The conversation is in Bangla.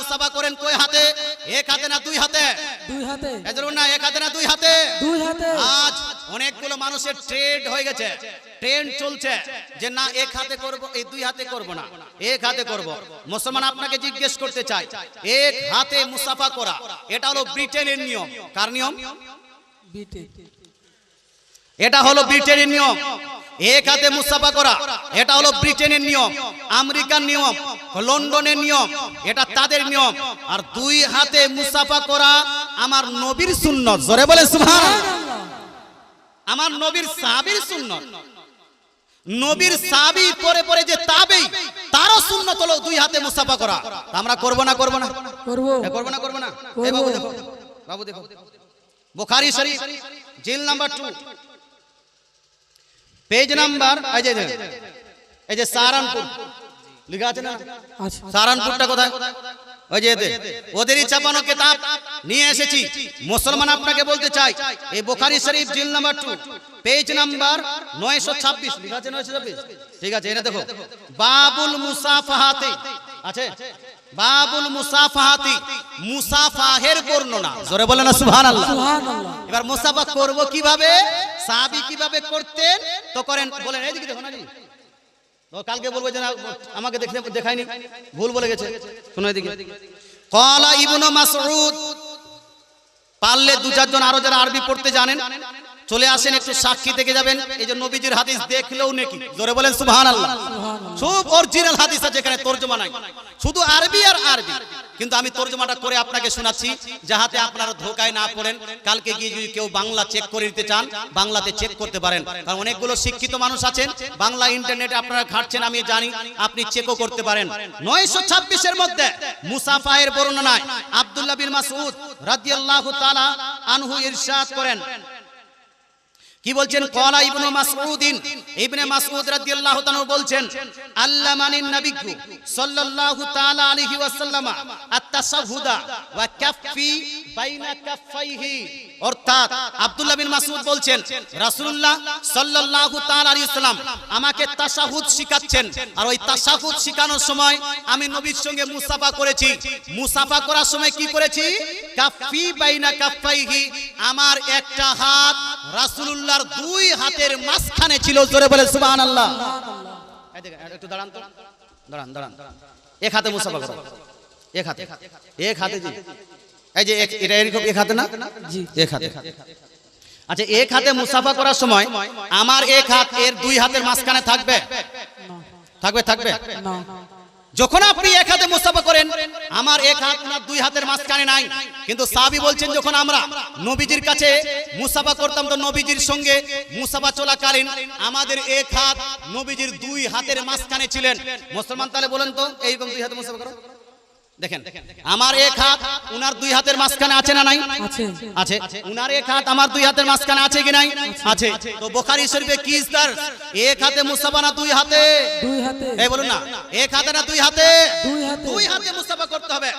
মুসাফা করেন কয় হাতে? এক হাতে না দুই হাতে? দুই হাতে। এজন্য না এক হাতে না দুই হাতে? দুই হাতে। আজ অনেকগুলো মানুষের ট্রেন্ড হয়ে গেছে। ট্রেন্ড চলছে যে না এক হাতে করব এই দুই হাতে করব না। এক হাতে করব। মুসলমান আপনাকে জিজ্ঞেস করতে চাই এক হাতে মুসাফা করা এটা হলো ব্রিটেনের নিয়ম। কার নিয়ম? এটা হলো ব্রিটেনের নিয়ম। এক হাতে মুসাফা করা এটা হলো ব্রিটেনের নিয়ম। আমেরিকার নিয়ম। লন্ডনের নিয়ম এটা তাদের নিয়ম। আর দুই হাতে মুসাফা করা আমার নবীর সুন্নত। জোরে বলে সুবহানাল্লাহ। আমার নবীর সাহাবীর সুন্নত। নবীর সাবি পরে পরে যে তাবেই তারও সুন্নত হলো দুই হাতে মুসাফা করা। আমরা করব না করব না? করব। করব না করব না? করব। এ বাবু দেখো বাবু দেখো। বুখারী শরীফ জিল নাম্বার 2 পেজ নাম্বার এই যে এই যে সাহারানপুর লেখা আছে না? আচ্ছা কোথায়? ওই যে এতে। ওদেরই ছাপানো কিতাব নিয়ে এসেছি। মুসলমান আপনাকে বলতে চাই এই বুখারী শরীফ জিল নাম্বার 2 পেজ নাম্বার 926 লেখা আছে 926 ঠিক আছে এটা দেখো। বাবুল মুসাফাহাতে। আছে? বাবুল মুসাফাহাতি। মুসাফাহের বর্ণনা। জোরে বলে না সুবহানাল্লাহ। সুবহানাল্লাহ। এবার মুসাফা করব কীভাবে? সাহাবী কীভাবে করতেন? তো করেন। বলেন এইদিকে দেখো না কালকে বলব যে আমাকে দেখলে দেখায়নি। ভুল বলে গেছে। শোনো এদিকে। কলা ইবনু মাসরুদ পারলে দু চারজন আরও যারা আরবি পড়তে জানেন চলে আসেন, একটু সাক্ষী থেকে যাবেন। এই যে নবীজির হাদিস দেখলেও নাকি? জোরে বলেন, সুবহানাল্লাহ। সব অরিজিনাল হাদিস আছে, এখানে তর্জমা নাই। শুধু আরবি আর আরবি। কিন্তু আমি তর্জমাটা করে আপনাকে শোনাচ্ছি, যাহাতে আপনারা ধোকায় না পড়েন। কালকে গিয়ে যদি কেউ বাংলা চেক করে নিতে চান, বাংলাতে চেক করতে পারেন। কারণ অনেকগুলো শিক্ষিত মানুষ আছেন, বাংলা ইন্টারনেটে আপনারা ঘাটছেন, আমি জানি, আপনি চেকও করতে পারেন। নয়শো ছাব্বিশের মধ্যে মুসাফাহের বর্ণনায় আব্দুল্লাহ বিন মাসউদ রাদিয়াল্লাহু তাআলা আনহু ইরশাদ করেন কি বলছেন? কলা ইবনু মাসউদিন। ইবনে মাসউদ রাদিয়াল্লাহু তাআলা বলছেন আল্লামানিন নবিয়্যু সাল্লাল্লাহু তাআলা আলাইহি ওয়াসাল্লাম আত-তাশাহুদা ওয়া কাফফি বাইনা কাফাইহি অর্থাৎ আব্দুল্লাহ বিন মাসউদ বলছেন রাসূলুল্লাহ সাল্লাল্লাহু তাআলা আলাইহি ওয়াসাল্লাম আমাকে তাশাহুদ শিখাচ্ছেন। আর ওই তাশাহুদ শেখানোর সময় আমি নবীর সঙ্গে মুসাফা করেছি। মুসাফা করার সময় কি করেছি? কাফফি বাইনা কাফাইহি আমার একটা হাত রাসূলুল্লাহর দুই হাতের মাঝখানে ছিল জোরে বলে সুবহানাল্লাহ। এই দেখেন, একটু দাঁড়ান দাঁড়ান দাঁড়ান। এক হাতে মুসাফা করো। এক হাতে। এক হাতে জি। এই যে এটা এরকম এক হাতে না? এক হাতে। আচ্ছা এক হাতে মুসাফা করার সময় আমার এক হাত এর দুই হাতের মাঝখানে থাকবে? থাকবে থাকবে? যখন আপনি এক হাতে মুসাফা আমার এক হাত না দুই হাতের মাঝখানে নাই। কিন্তু সাবি বলছেন, যখন আমরা নবীজির কাছে মুসাফা করতাম, তো নবীজির সঙ্গে মুসাফা চলাকালীন আমাদের এক হাত নবীজির দুই হাতের মাঝখানে ছিলেন। মুসলমান তাহলে বলেন তো এইরকম দুই হাতে মুসাফা করো। দেখেন আমার এক হাত উনার দুই হাতের মাঝখানে আছে না নাই? আছে। আছে। উনার এক হাত আমার দুই হাতের মাঝখানে আছে কি নাই? আছে। তো বোখারি শরীফে কি ইস্তার এক হাতে মুসাফা না দুই হাতে? দুই হাতে। এই বলুন না। এক হাতে না দুই হাতে? দুই হাতে। দুই হাতে মুসাফা করতে হবে।